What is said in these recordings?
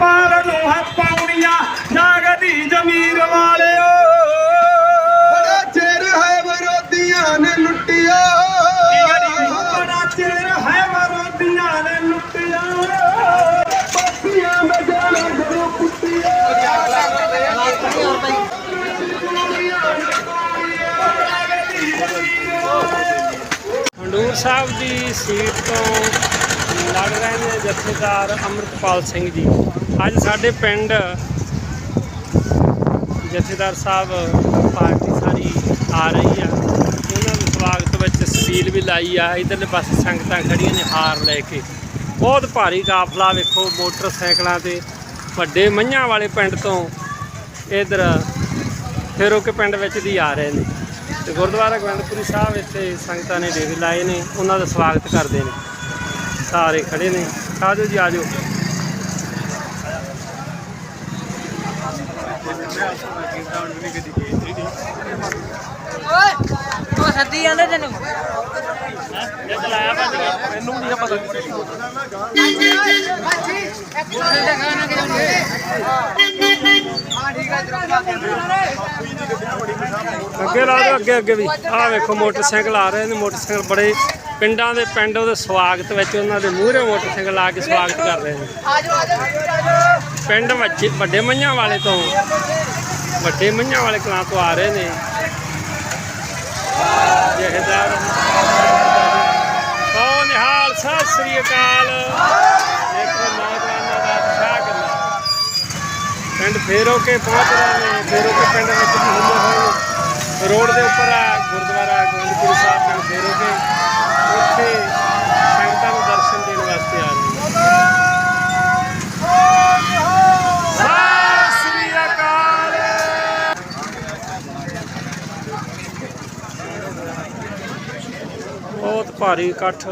ਪਾਲ ਨੂੰ ਹੈ ਪਾਉਣੀਆਂ ਜਾਗਦੀ ਜ਼ਮੀਰ ਵਾਲਿਓ। ਬੜਾ ਚਿਰ ਹੈ ਵਿਰੋਧੀਆਂ ਨੇ ਲੁੱਟਿਆ। ਬੜਾ ਚਿਰ ਹੈ ਵਰੋਧੀਆਂ ਨੇ ਲੁੱਟਿਆ। ਬੱਤੀਆਂ ਮੈਂ ਜਾਣਾ ਜਦੋਂ ਕੁੱਟਿਆ। ਹੰਡੂਰ ਸਾਹਿਬ ਦੀ ਸੀਟ ਤੋਂ ਲੜ ਰਹੇ ਨੇ ਜਥੇਦਾਰ ਅੰਮ੍ਰਿਤਪਾਲ ਸਿੰਘ ਜੀ। ਅੱਜ ਸਾਡੇ ਪਿੰਡ ਜਥੇਦਾਰ ਸਾਹਿਬ ਪਾਰਟੀ ਸਾਰੀ ਆ ਰਹੀ ਆ। ਉਹਨਾਂ ਨੂੰ ਸਵਾਗਤ ਵਿੱਚ ਸਪੀਲ ਵੀ ਲਾਈ ਆ। ਇਧਰਲੇ ਪਾਸੇ ਸੰਗਤਾਂ ਖੜੀਆਂ ਨੇ ਹਾਰ ਲੈ ਕੇ। ਬਹੁਤ ਭਾਰੀ ਕਾਫਲਾ ਵੇਖੋ ਮੋਟਰਸਾਈਕਲਾਂ ਤੇ। ਵੱਡੇ ਮੱਝਾਂ ਵਾਲੇ ਪਿੰਡ ਤੋਂ ਇਧਰ ਫੇਰੋ ਕੇ ਪਿੰਡ ਵਿੱਚ ਦੀ ਆ ਰਹੇ ਨੇ। ਤੇ ਗੁਰਦੁਆਰਾ ਗੋਬਿੰਦਪੁਰੀ ਸਾਹਿਬ ਇੱਥੇ ਸੰਗਤਾਂ ਨੇ ਡੇਰੇ ਲਾਏ ਨੇ। ਉਹਨਾਂ ਦਾ ਸਵਾਗਤ ਕਰਦੇ ਨੇ। ਸਾਰੇ ਖੜੇ ਨੇ। ਆਜੋ ਜੀ ਆਜੋ ਉਹ ਸੱਦੀ ਜਾਂਦੇ ਤੈਨੂੰ ਮੈਨੂੰ ਨਹੀਂ ਪਤਾ ਅੱਗੇ ਲਾ ਦਿਓ, ਅੱਗੇ ਅੱਗੇ ਵੀ। ਆਹ ਵੇਖੋ, ਮੋਟਰਸਾਈਕਲ ਆ ਰਹੇ ਨੇ। ਮੋਟਰਸਾਈਕਲ ਬੜੇ ਪਿੰਡਾਂ ਦੇ ਪਿੰਡ ਉਹਦੇ ਸਵਾਗਤ ਵਿੱਚ ਉਹਨਾਂ ਦੇ ਮੂਹਰੇ ਮੋਟਰਸਾਈਕਲ ਲਾ ਕੇ ਸਵਾਗਤ ਕਰ ਰਹੇ ਨੇ। ਪਿੰਡ ਵਿੱਚ ਵੱਡੇ ਮੰਝਾਂ ਵਾਲੇ ਤੋਂ, ਵੱਡੇ ਮੰਝਾਂ ਵਾਲੇ ਕਲਾਂ ਤੋਂ ਆ ਰਹੇ ਨੇ। ਜਹੇਦਾਰ ਸੋ ਨਿਹਾਲ, ਸਤਿ ਸ੍ਰੀ ਅਕਾਲ। ਦੇਖੋ ਨੌਜਵਾਨਾਂ ਦਾ ਉਤਸ਼ਾਹ ਕਿੰਨਾ। ਪਿੰਡ ਫੇਰੋ ਕੇ ਪਹੁੰਚ ਰਹੇ ਨੇ, ਫੇਰੋ ਕੇ ਪਿੰਡ ਵਿੱਚ ਵੀ ਹੁੰਦੇ ਹੋਏ ਰੋਡ ਦੇ ਉੱਪਰ ਆ, ਗੁਰਦੁਆਰਾ ਗੋਬਿੰਦਪੁਰ ਸਾਹਿਬ ਪਿੰਡ ਫੇਰੋ ਕੇ। ਉੱਥੇ ਸੰਗਤਾਂ ਨੂੰ ਦਰਸ਼ਨ ਦੇਣ ਵਾਸਤੇ ਆ ਰਹੇ ਨੇ ਸਤਿ ਸ੍ਰੀ ਅਕਾਲ ਬਹੁਤ ਭਾਰੀ ਇਕੱਠ।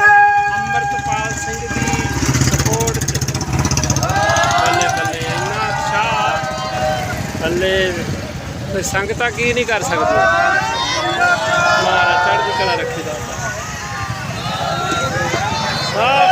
ਅੰਮ੍ਰਿਤਪਾਲ ਸਿੰਘ ਦੀ ਸਪੋਰਟ ਚ ਬੱਲੇ ਬੱਲੇ ਇੰਨਾ ਅੱਛਾ ਬੱਲੇ ਤੇ ਸੰਗਤਾਂ ਕੀ ਨਹੀਂ ਕਰ ਸਕਦੀ ਮਹਾਰਾਜ ਚੜ੍ਹਦੀ ਕਲਾ ਰੱਖੀ ਦਾ। ਸਤਿ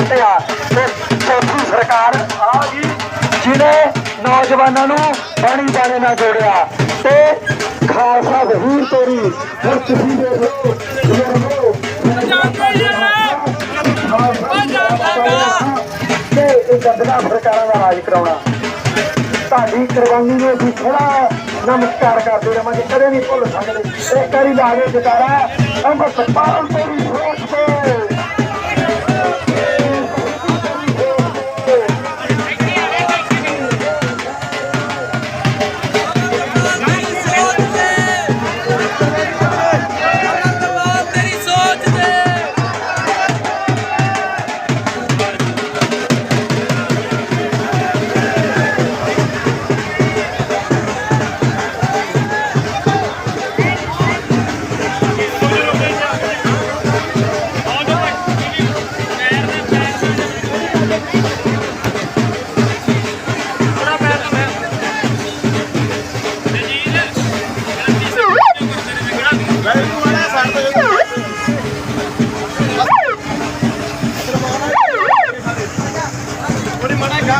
ਕੱਢਿਆ ਤੇ ਚੌਥੀ ਸਰਕਾਰ ਆ ਗਈ ਜਿਨੇ ਨੌਜਵਾਨਾਂ ਨੂੰ ਪਾਣੀ ਬਾਣੇ ਨਾਲ ਜੋੜਿਆ। ਤੇ ਖਾਲਸਾ ਜ਼ਹੂਰ ਤੋਰੀ, ਹੁਣ ਤੁਸੀਂ ਦੇਖ ਲਓ ਸਰਕਾਰਾਂ ਦਾ ਰਾਜ ਕਰਾਉਣਾ। ਤੁਹਾਡੀ ਕੁਰਬਾਨੀ ਨੂੰ ਅਸੀਂ ਥੋੜਾ ਨਮਸਕਾਰ ਕਰਦੇ ਰਵਾਂਗੇ ਕਦੇ ਨਹੀਂ ਭੁੱਲ ਸਕਦੇ। ਇੱਕ ਵਾਰੀ ਲਾ ਕੇ ਜਕਾਰਾ ਅੰਮ੍ਰਿਤ ਪਾਲਣ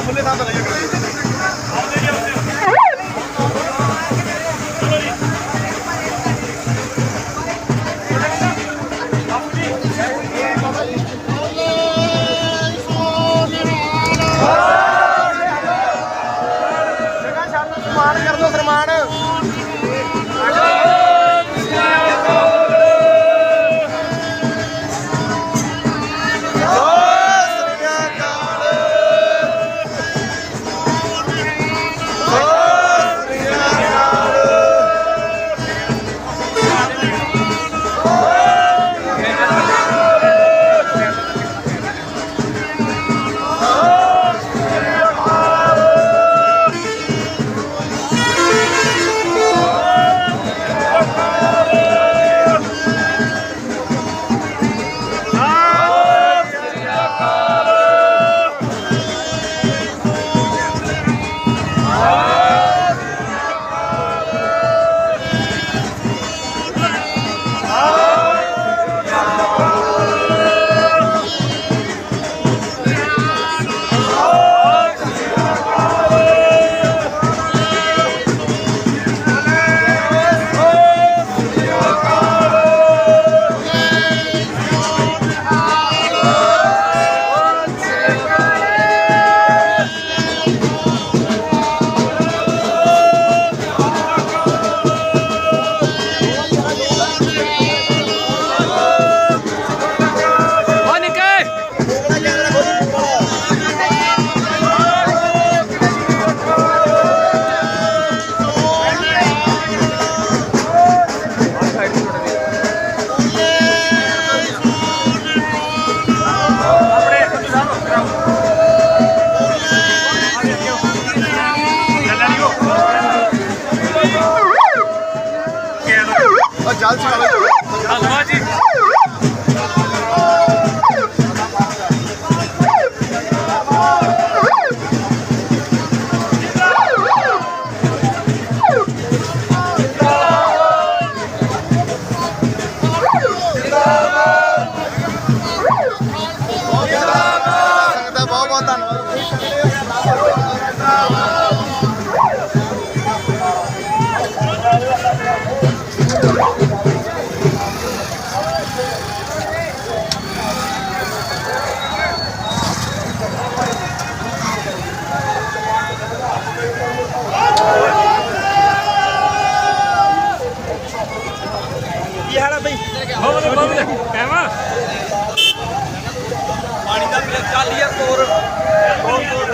হলে দাদা ਬਹੁਤ ਧੰਨਵਾਦ Vamos, vamos, vamos. ਪਾਣੀ ਦਾ ਬਿਲ ਚੱਲ ਯਾਰ ਹੋਰ ਹੋਰ ਹੋਰ।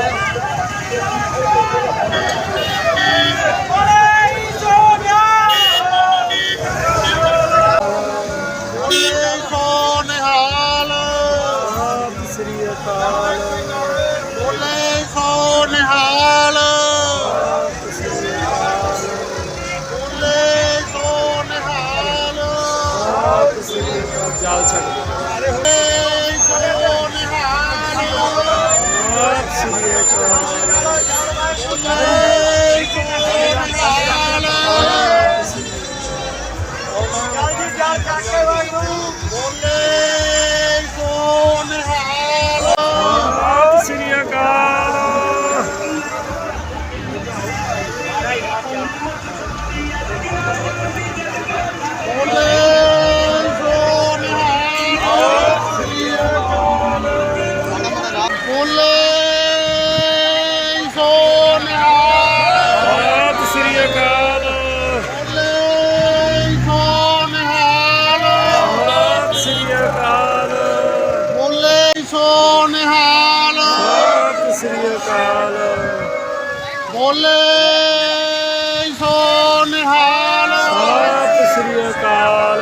ਸੋ ਨਿਹਾਲ। ਸਤਿ ਸ੍ਰੀ ਅਕਾਲ।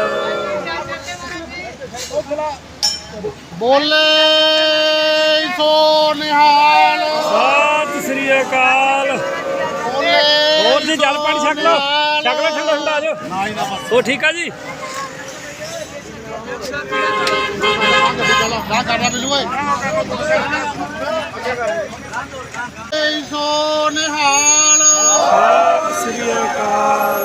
ਬੋਲੇ ਸੋ ਨਿਹਾਲ। ਸਤਿ ਸ੍ਰੀ ਅਕਾਲ। ਹੋਰ ਜੀ ਜਲ ਪਾਣੀ ਛਕ ਲਓ। ਉਹ ਠੀਕ ਆ ਜੀ? ਨਾ ਕਰਨਾ ਬਿਲੂ ਓਏ ਬੋਲੇ ਸੋ ਨਿਹਾਲ ਸ੍ਰੀ ਅਕਾਲ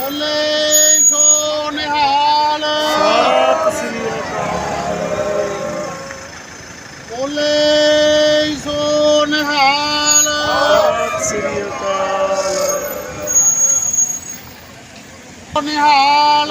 ਬੋਲੇ ਸੋ ਨਿਹਾਲ ਸਤਿ ਸ੍ਰੀ ਅਕਾਲ ਬੋਲੇ ਸੋ ਨਿਹਾਲ ਸਤਿ ਸ੍ਰੀ ਅਕਾਲ ਨਿਹਾਲ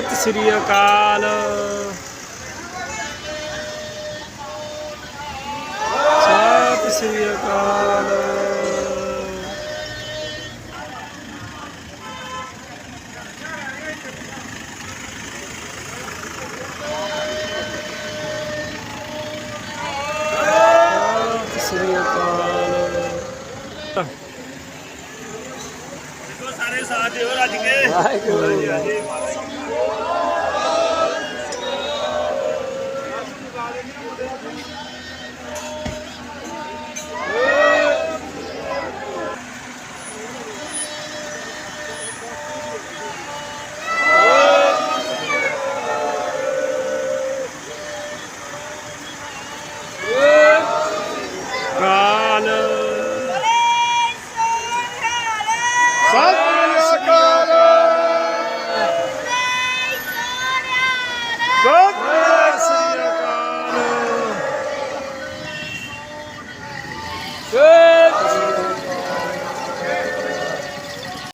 ਸਤਿ ਸ੍ਰੀ ਅਕਾਲ। ਸਤਿ ਸ੍ਰੀ ਅਕਾਲ। ਸਤਿ ਸ੍ਰੀ ਅਕਾਲ। ਸਾਰੇ ਸਾਥ ਦਿਓ ਰੱਜ ਕੇ। ਵਾਹਿਗੁਰੂ।